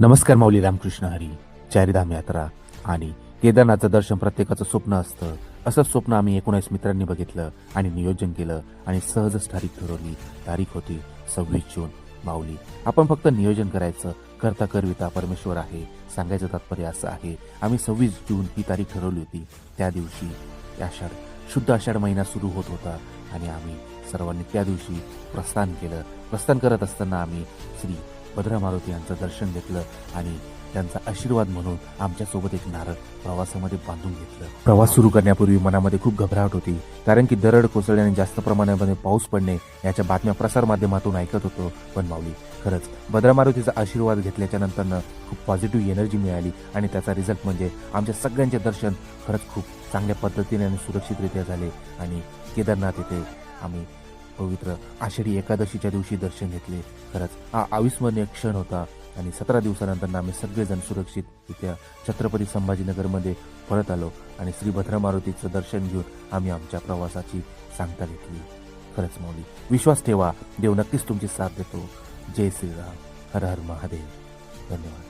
नमस्कार माऊली रामकृष्ण हरी. चारिधाम यात्रा आणि केदारनाथचं दर्शन प्रत्येकाचं स्वप्न असतं. असंच स्वप्न आम्ही एकोणीस मित्रांनी बघितलं आणि नियोजन केलं आणि सहजच तारीख ठरवली. तारीख होती सव्वीस जून. माऊली आपण फक्त नियोजन करायचं. करता करविता परमेश्वर आहे. सांगायचं तात्पर्य असं आहे. आम्ही सव्वीस जून ही तारीख ठरवली होती. त्या दिवशी आषाढ शुद्ध आषाढ महिना सुरू होत होता आणि आम्ही सर्वांनी त्या दिवशी प्रस्थान केलं. प्रस्थान करत असताना आम्ही श्री भद्रा मारुती यांचं दर्शन घेतलं आणि त्यांचा आशीर्वाद म्हणून आमच्यासोबत एक नारळ प्रवासामध्ये बांधून घेतलं. प्रवास सुरू करण्यापूर्वी मनामध्ये खूप घबराहट होती कारण की दरड कोसळल्याने जास्त प्रमाणामध्ये पाऊस पडणे याच्या बातम्या प्रसार माध्यमातून ऐकत होतो. पण माऊली खरंच भद्रा मारुतीचा आशीर्वाद घेतल्याच्या नंतरनं खूप पॉझिटिव्ह एनर्जी मिळाली आणि त्याचा रिझल्ट म्हणजे आमच्या सगळ्यांचे दर्शन खरंच खूप चांगल्या पद्धतीने आणि सुरक्षितरित्या झाले आणि केदारनाथ येथे आम्ही पवित्र आषाढी एकादशीच्या दिवशी दर्शन घेतले. खरंच हा अविस्मरणीय क्षण होता आणि सतरा दिवसानंतर आम्ही सगळेजण सुरक्षितरित्या छत्रपती संभाजीनगरमध्ये परत आलो आणि श्री भद्रा मारुतीचं दर्शन घेऊन आम्ही आमच्या प्रवासाची सांगता घेतली. खरंच मौली विश्वास ठेवा. देव नक्कीच तुमची साथ देतो. जय श्रीराम. हर हर महादेव. धन्यवाद.